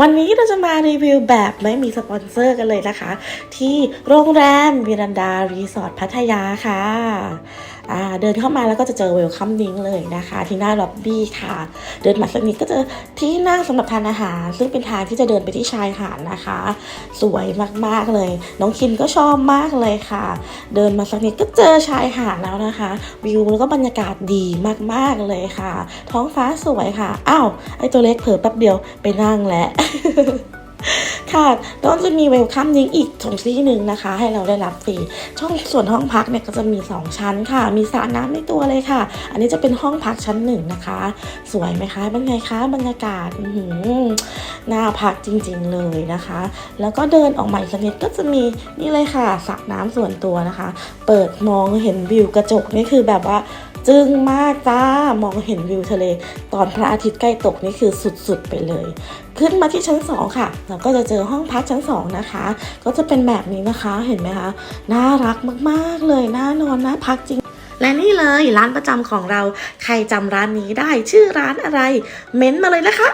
วันนี้เราจะมารีวิวแบบไม่มีสปอนเซอร์กันเลยนะคะ ที่โรงแรมวิรันดารีสอร์ทพัทยาค่ะเดินเข้ามาแล้วก็จะเจอเวลคัมดิ้งเลยนะคะ ที่หน้าล็อบบี้ค่ะ เดินมาสักนิดก็เจอที่นั่งสำหรับทานอาหาร ซึ่งเป็นทางที่จะเดินไปที่ชายหาดนะคะ สวยมากๆเลย น้องคินก็ชอบมากเลยค่ะ เดินมาสักนิดก็เจอชายหาดแล้วนะคะ วิวแล้วก็บรรยากาศดีมากๆเลยค่ะ ท้องฟ้าสวยค่ะอ้าวไอตัวเล็กเผลอแป๊บเดียวไปนั่งแล้วフフフ。 ค่ะแล้วจะมีเวลคัมดิ้งอีกตรงที่หนึ่งนะคะ ให้เราได้รับฟรี ช่องส่วนห้องพักเนี่ยก็จะมี 2 ชั้นค่ะ มีสระน้ำในตัวเลยค่ะ อันนี้จะเป็นห้องพักชั้นหนึ่งนะคะ สวยไหมคะเป็นไงคะบรรยากาศหน่าพักจริงๆเลยนะคะ แล้วก็เดินออกมาอีกสักนิดก็จะมีนี่เลยค่ะสระน้ำส่วนตัวนะคะ เปิดมองเห็นวิวกระจกนี่คือแบบว่าจึ้งมากจ้ามองเห็นวิวทะเล ตอนพระอาทิตย์ใกล้ตกนี่คือสุดๆไปเลย ขึ้นมาที่ชั้น 2 ค่ะ เราก็จะเจอห้องพักชั้น2นะคะ ก็จะเป็นแบบนี้นะคะเห็นไหมคะน่ารักมากๆเลยน่านอนน่าพักจริงและนี่เลยร้านประจำของเราใครจำร้านนี้ได้ชื่อร้านอะไร เม้นต์มาเลยนะคะ